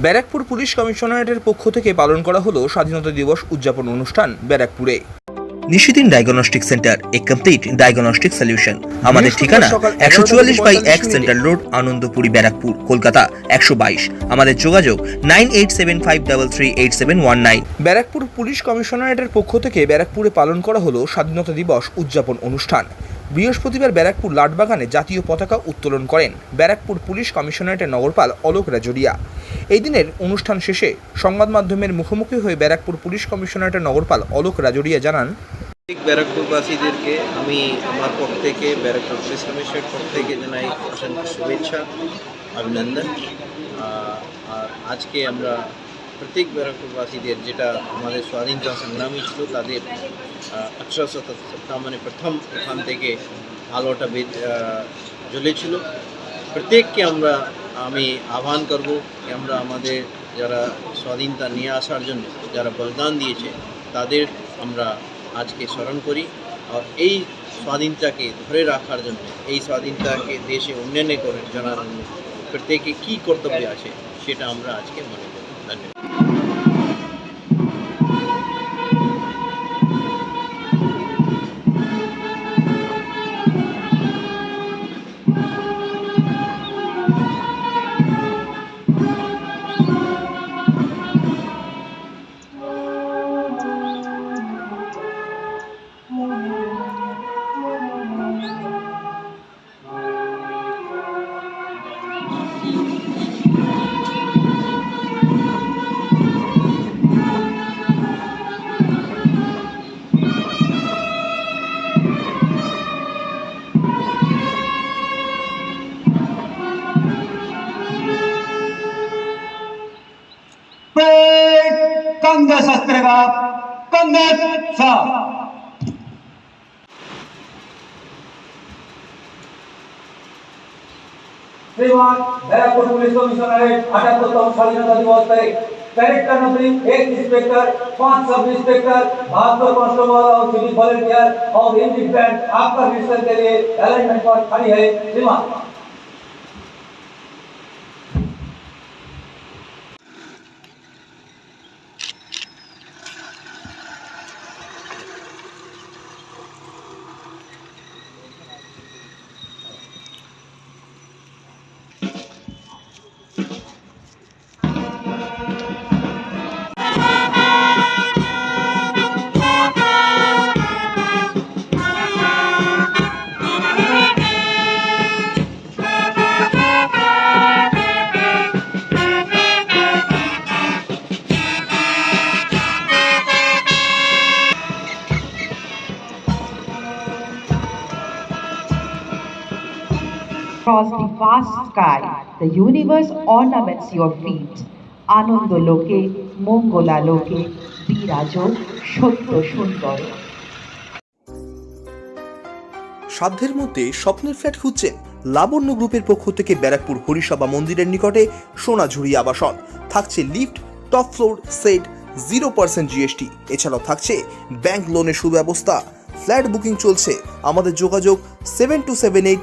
Barrackpore police কমিশনারেটের পক্ষ থেকে পালন করা হলো স্বাধীনতা দিবস উদযাপন অনুষ্ঠান ব্যারাকপুরে। নিশিদিন ডায়াগনস্টিক সেন্টার এ কমপ্লিট ডায়াগনস্টিক সলিউশন আমাদের ঠিকানা একশো চুয়াল্লিশ বাই এক সেন্ট্রাল রোড আনন্দপুরি ব্যারাকপুর কলকাতা একশো বাইশ। আমাদের যোগাযোগ nine eight seven five double three eight seven one nine. Barrackpore police কমিশনারেটের পক্ষ থেকে ব্যারাকপুরে পালন করা হলো স্বাধীনতা দিবস উদযাপন অনুষ্ঠান। বৃহস্পতিবার ব্যারাকপুর লাটবাগানে জাতীয় পতাকা উত্তোলন করেন ব্যারাকপুর পুলিশ কমিশনারেটের নগরপাল অলোক রাজরিয়া। এই দিনের অনুষ্ঠান শেষে সংবাদ মাধ্যমের মুখোমুখি হয়ে ব্যারাকপুর পুলিশ কমিশনারেটের নগরপাল অলোক রাজরিয়া জানান ব্যারাকপুরবাসীদেরকে আমি আমার পক্ষ থেকে, ব্যারাকপুর পুলিশ কমিশনের পক্ষ থেকে জানাই অসংখ্য শুভেচ্ছা, অভিনন্দন। আর আজকে আমরা প্রত্যেক ব্যারাকপুরবাসীদের যেটা আমাদের স্বাধীনতা সংগ্রামী ছিল, তাদের আঠারোশো সত্তাবনে প্রথম ওখান থেকে আলোটা জ্বলেছিল। প্রত্যেককে আমরা, আমি আহ্বান করব আমরা আমাদের যারা স্বাধীনতা নিয়ে আসার জন্য যারা বলিদান দিয়েছে, তাদের আমরা আজকে স্মরণ করি। আর এই স্বাধীনতাকে ধরে রাখার জন্য, এই স্বাধীনতাকে দেশে উন্নয়নে করে জানার জন্য প্রত্যেকে কী কর্তব্য আছে সেটা আমরা আজকে মনে করি। ধন্যবাদ। पेट कंग शस्त्र का कंगत सा श्रीमान पुलिस कमिश्नर दिवस तारीख कैडेट का नंबरिंग एक इंस्पेक्टर, पाँच सब इंस्पेक्टर बहत्तर कांस्टेबल और सिविल वॉलेंटियर और बैंड आपका मिशन के लिए अलाइनमेंट पर है श्रीमान। Across the vast sky, the universe ornaments your feet. আনন্দ লোকে মঙ্গলা লোকে বিরাজ সত্য সুন্দর সাধ্যের মধ্যে স্বপ্নের ফ্ল্যাট খুঁজছেন লাবণ্য গ্রুপের পক্ষ থেকে ব্যারাকপুর হরিসভা মন্দিরের নিকটে সোনাঝুরি আবাসন। থাকছে lift top floor set zero percent GST এছাড়াও থাকছে ব্যাংক লোনের সুব্যবস্থা। ফ্ল্যাট বুকিং চলছে। আমাদের যোগাযোগ seven two seven eight